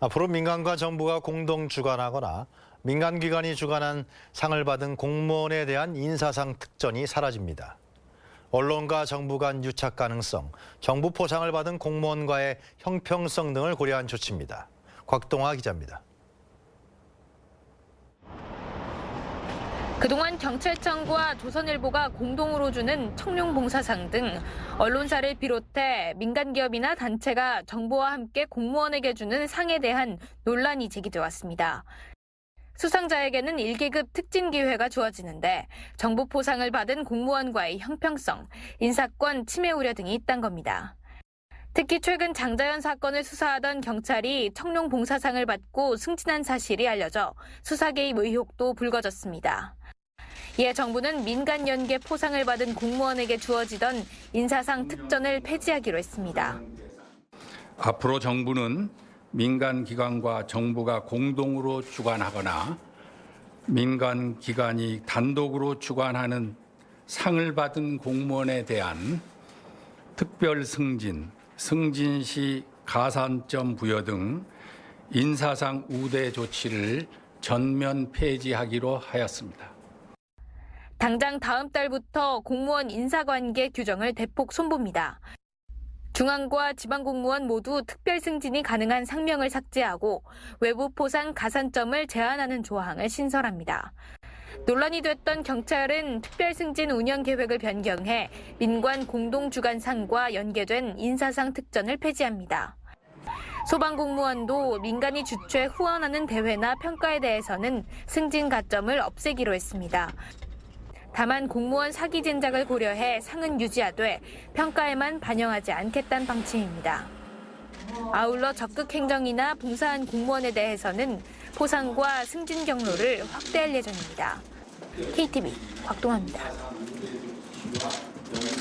앞으로 민간과 정부가 공동 주관하거나 민간기관이 주관한 상을 받은 공무원에 대한 인사상 특전이 사라집니다. 언론과 정부 간 유착 가능성, 정부 포상을 받은 공무원과의 형평성 등을 고려한 조치입니다. 곽동화 기자입니다. 그동안 경찰청과 조선일보가 공동으로 주는 청룡봉사상 등 언론사를 비롯해 민간기업이나 단체가 정부와 함께 공무원에게 주는 상에 대한 논란이 제기돼 왔습니다. 수상자에게는 1계급 특진 기회가 주어지는데 정부 포상을 받은 공무원과의 형평성, 인사권 침해 우려 등이 있다는 겁니다. 특히 최근 장자연 사건을 수사하던 경찰이 청룡 봉사상을 받고 승진한 사실이 알려져 수사 개입 의혹도 불거졌습니다. 이에 정부는 민간 연계 포상을 받은 공무원에게 주어지던 인사상 특전을 폐지하기로 했습니다. 앞으로 정부는 민간 기관과 정부가 공동으로 주관하거나 민간 기관이 단독으로 주관하는 상을 받은 공무원에 대한 특별 승진, 승진 시 가산점 부여 등 인사상 우대 조치를 전면 폐지하기로 하였습니다. 당장 다음 달부터 공무원 인사관계 규정을 대폭 손봅니다. 중앙과 지방 공무원 모두 특별 승진이 가능한 상명을 삭제하고 외부 포상 가산점을 제한하는 조항을 신설합니다. 논란이 됐던 경찰은 특별 승진 운영 계획을 변경해 민관 공동 주관상과 연계된 인사상 특전을 폐지합니다. 소방 공무원도 민간이 주최 후원하는 대회나 평가에 대해서는 승진 가점을 없애기로 했습니다. 다만 공무원 사기 진작을 고려해 상은 유지하되 평가에만 반영하지 않겠다는 방침입니다. 아울러 적극 행정이나 봉사한 공무원에 대해서는 포상과 승진 경로를 확대할 예정입니다. KTV 곽동아입니다.